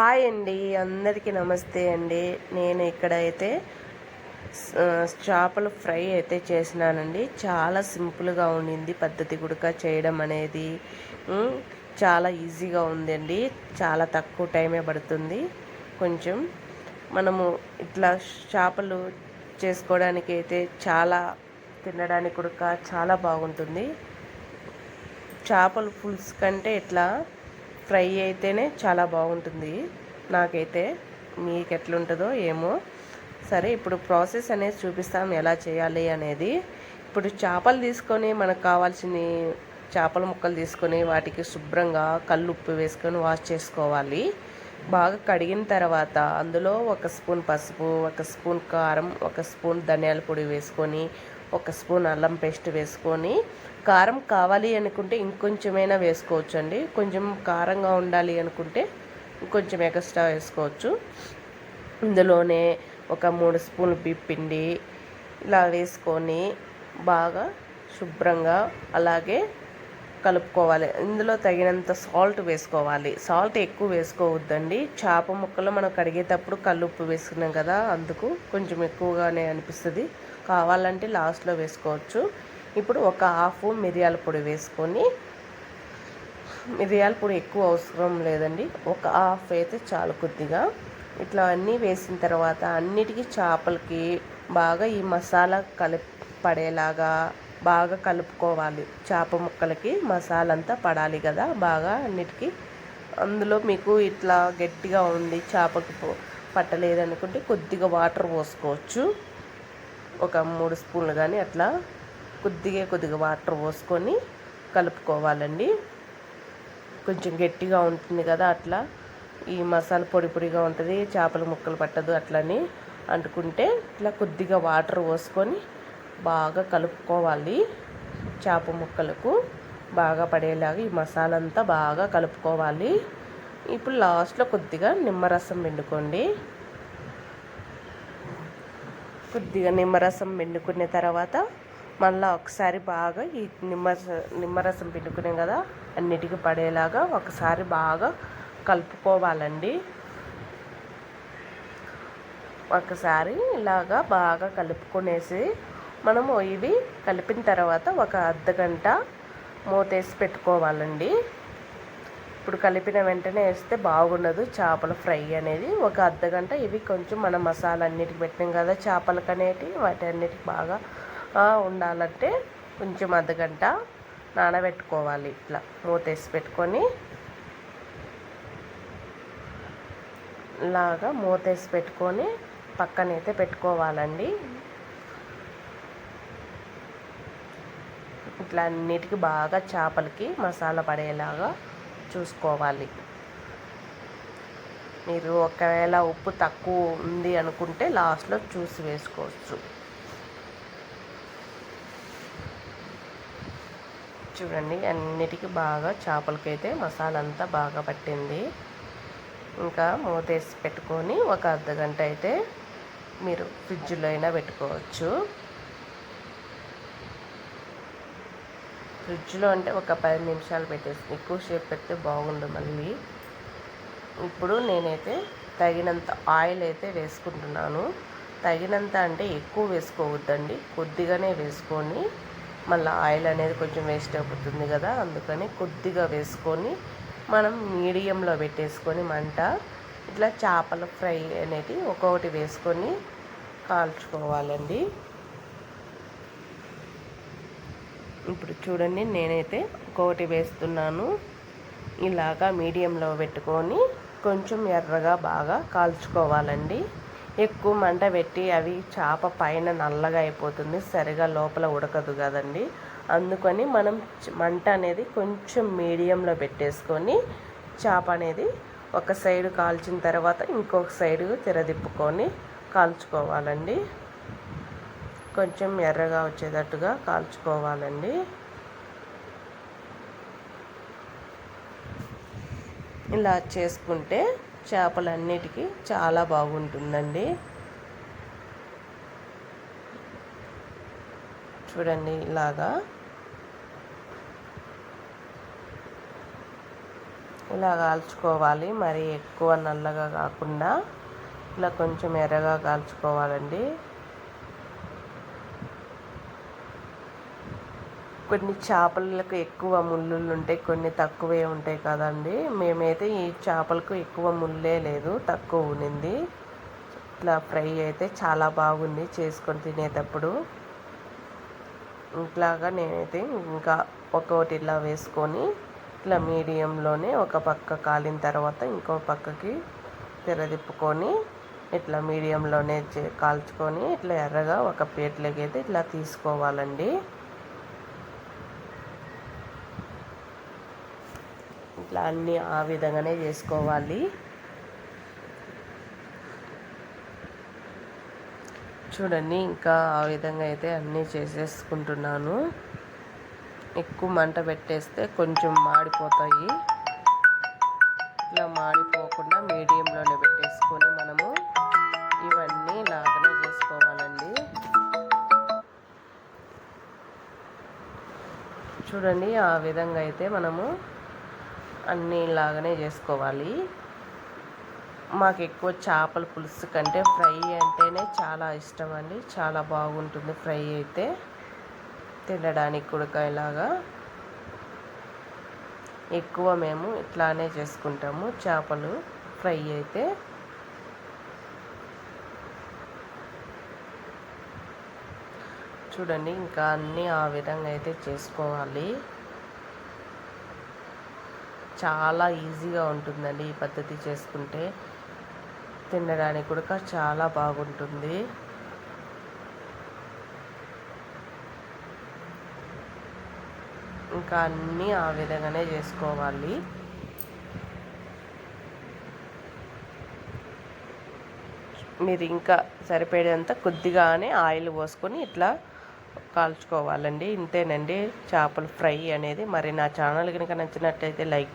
Hi అండి అందరికీ నమస్తే అండి. నేను ఇక్కడైతే ఆ, చేపల ఫ్రై అయితే చేసినానండి. చాలా సింపుల్గా ఉండింది పద్ధతి కూడా చేయడం అనేది. చాలా ఈజీగా ఉందండి. చాలా తక్కువ టైమే పడుతుంది. కొంచెం మనము ఇట్లా చేపలు చేసుకోవడానికి అయితే చాలా తినడానికి కూడా చాలా బాగుంటుంది. చేపలు పులుసు కంటే ఇట్లా ఫ్రై అయితేనే చాలా బాగుంటుంది. నాకైతే మీకు ఎట్లుంటుందో ఏమో. సరే ఇప్పుడు ప్రాసెస్ అనేది చూపిస్తాం ఎలా చేయాలి అనేది. ఇప్పుడు చేపలు తీసుకొని మనకు కావాల్సిన చేపల ముక్కలు తీసుకొని వాటికి శుభ్రంగా కళ్ళు ఉప్పు వేసుకొని వాష్ చేసుకోవాలి. బాగా కడిగిన తర్వాత అందులో ఒక స్పూన్ పసుపు ఒక స్పూన్ కారం ఒక స్పూన్ ధనియాల పొడి వేసుకొని ఒక స్పూన్ అల్లం పేస్ట్ వేసుకొని కారం కావాలి అనుకుంటే ఇంకొంచెమైనా వేసుకోవచ్చు అండి కొంచెం కారంగా ఉండాలి అనుకుంటే ఇంకొంచెం ఎక్స్ట్రా వేసుకోవచ్చు. ఇందులోనే ఒక మూడు స్పూన్లు బిప్పిండి ఇలా వేసుకొని బాగా శుభ్రంగా అలాగే కలుపుకోవాలి. ఇందులో తగినంత సాల్ట్ వేసుకోవాలి. సాల్ట్ ఎక్కువ వేసుకోవద్దండి. చేప ముక్కలు మనం కడిగేటప్పుడు కల్లుప్పు వేసుకున్నాం కదా అందుకు కొంచెం ఎక్కువగానే అనిపిస్తుంది. కావాలంటే లాస్ట్లో వేసుకోవచ్చు. ఇప్పుడు ఒక హాఫ్ మిరియాల పొడి వేసుకొని మిరియాల పొడి ఎక్కువ అవసరం లేదండి. ఒక హాఫ్ అయితే చాలు కొద్దిగా. ఇట్లా అన్నీ వేసిన తర్వాత అన్నిటికీ చేపలకి బాగా ఈ మసాలా కలిపి పడేలాగా బాగా కలుపుకోవాలి. చేప ముక్కలకి మసాలా అంతా పడాలి కదా బాగా అన్నిటికీ. అందులో మీకు ఇట్లా గట్టిగా ఉంది చేపకి పట్టలేదనుకుంటే పట్టలేదు అనుకుంటే కొద్దిగా వాటర్ పోసుకోవచ్చు. ఒక మూడు స్పూన్లు కానీ అట్లా కొద్దిగా కొద్దిగా వాటర్ పోసుకొని కలుపుకోవాలండి. కొంచెం గట్టిగా ఉంటుంది కదా అట్లా. ఈ మసాలా పొడి పొడిగా ఉంటుంది చేపల ముక్కలు పట్టదు అట్లని అంటుకుంటే ఇట్లా కొద్దిగా వాటర్ పోసుకొని బాగా కలుపుకోవాలి. చేప ముక్కలకు బాగా పడేలాగా ఈ మసాలా అంతా బాగా కలుపుకోవాలి. ఇప్పుడు లాస్ట్లో కొద్దిగా నిమ్మరసం పిండుకోండి. కొద్దిగా నిమ్మరసం పిండుకున్న తర్వాత మళ్ళీ ఒకసారి బాగా ఈ నిమ్మ నిమ్మరసం పిండుకున్నాం కదా అన్నిటికీ పడేలాగా ఒకసారి బాగా కలుపుకోవాలండి. ఒకసారి ఇలాగా బాగా కలుపుకునేసి మనము ఇవి కలిపిన తర్వాత ఒక అర్ధ గంట మూతేసి పెట్టుకోవాలండి. ఇప్పుడు కలిపిన వెంటనే వేస్తే బాగుండదు. చేపల ఫ్రై అనేది ఒక అర్ధగంట ఇవి కొంచెం మన మసాలా అన్నిటికి పెట్టినాం కదా చేపలకు అనేటి వాటి అన్నిటికి బాగా ఉండాలంటే కొంచెం అర్ధగంట నానబెట్టుకోవాలి. ఇట్లా మూతేసి పెట్టుకొని లాగా మూతేసి పెట్టుకొని పక్కనైతే పెట్టుకోవాలండి. ఇట్లా అన్నిటికీ బాగా చేపలకి మసాలా పడేలాగా చూసుకోవాలి. మీరు ఒకవేళ ఉప్పు తక్కువ ఉంది అనుకుంటే లాస్ట్లో చూసి వేసుకోవచ్చు. చూడండి అన్నిటికీ బాగా చేపలకైతే మసాలా అంతా బాగా పట్టింది. ఇంకా మూతేసి పెట్టుకొని ఒక అర్ధ గంట అయితే మీరు ఫ్రిడ్జ్లో అయినా పెట్టుకోవచ్చు. ఫ్రిడ్జ్లో అంటే ఒక పది నిమిషాలు పెట్టేసి ఎక్కువసేపు పెడితే బాగుండు మళ్ళీ. ఇప్పుడు నేనైతే తగినంత ఆయిల్ అయితే వేసుకుంటున్నాను. తగినంత అంటే ఎక్కువ వేసుకోవద్దండి. కొద్దిగానే వేసుకొని మళ్ళీ ఆయిల్ అనేది కొంచెం వేస్ట్ అవుతుంది కదా అందుకని కొద్దిగా వేసుకొని మనం మీడియంలో పెట్టేసుకొని మంట ఇట్లా చేపల ఫ్రై అనేది ఒక్కొక్కటి వేసుకొని కాల్చుకోవాలండి. ఇప్పుడు చూడండి నేనైతే ఒకటి వేస్తున్నాను. ఇలాగా మీడియంలో పెట్టుకొని కొంచెం ఎర్రగా బాగా కాల్చుకోవాలండి. ఎక్కువ మంట పెట్టి అవి చేప పైన నల్లగా అయిపోతుంది సరిగా లోపల ఉడకదు కదండి. అందుకని మనం మంట అనేది కొంచెం మీడియంలో పెట్టేసుకొని చేప అనేది ఒక సైడ్ కాల్చిన తర్వాత ఇంకొక సైడ్ తిరదిప్పుకొని కాల్చుకోవాలండి. కొంచెం ఎర్రగా వచ్చేటట్టుగా కాల్చుకోవాలండి. ఇలా చేసుకుంటే చేపలన్నిటికీ చాలా బాగుంటుందండి. చూడండి ఇలాగా. ఇలా కాల్చుకోవాలి మరి ఎక్కువ నల్లగా కాకుండా ఇలా కొంచెం ఎర్రగా కాల్చుకోవాలండి. కొన్ని చేపలకు ఎక్కువ ముళ్ళులు ఉంటాయి కొన్ని తక్కువే ఉంటాయి కదండి. మేమైతే ఈ చేపలకు ఎక్కువ ముళ్ళే లేదు తక్కువ ఉన్నింది. ఇట్లా ఫ్రై అయితే చాలా బాగుంది చేసుకొని తినేటప్పుడు. ఇట్లాగా నేనైతే ఇంకా ఒక్కొక్కటి ఇలా వేసుకొని ఇట్లా మీడియంలోనే ఒక పక్క కాలిన తర్వాత ఇంకో పక్కకి తెరదిప్పుకొని ఇట్లా మీడియంలోనే కాల్చుకొని ఇట్లా ఎర్రగా ఒక ప్లేట్లోకి అయితే ఇట్లా తీసుకోవాలండి. ఇట్లా అన్నీ ఆ విధంగానే చేసుకోవాలి. చూడండి ఇంకా ఆ విధంగా అయితే అన్నీ చేసేసుకుంటున్నాను. ఎక్కువ మంట పెట్టేస్తే కొంచెం మాడిపోతాయి. ఇట్లా మాడిపోకుండా మీడియంలోనే పెట్టేసుకొని మనము ఇవన్నీ లాగానే చేసుకోవాలండి. చూడండి ఆ విధంగా అయితే మనము అన్నీ లాగానే చేసుకోవాలి. మాకు ఎక్కువ చేపల పులుసు కంటే ఫ్రై అంటేనే చాలా ఇష్టం అండి చాలా బాగుంటుంది ఫ్రై అయితే. తినడానికి కుడకాయలాగా ఎక్కువ మేము ఇట్లానే చేసుకుంటాము చేపలు ఫ్రై అయితే. చూడండి ఇంకా అన్నీ ఆ విధంగా అయితే చేసుకోవాలి. చాలా ఈజీగా ఉంటుందండి ఈ పద్ధతి చేసుకుంటే. తినడానికి కూడా చాలా బాగుంటుంది. ఇంకా అన్నీ ఆ విధంగానే చేసుకోవాలి. మీరు ఇంకా సరిపడేంత కొద్దిగానే ఆయిల్ పోసుకొని ఇట్లా కాల్చుకోవాలండి. ఇంతేనండి. చేపల ఫ్రై అనేది. మరి నా ఛానల్ కనుక నచ్చినట్టయితే లైక్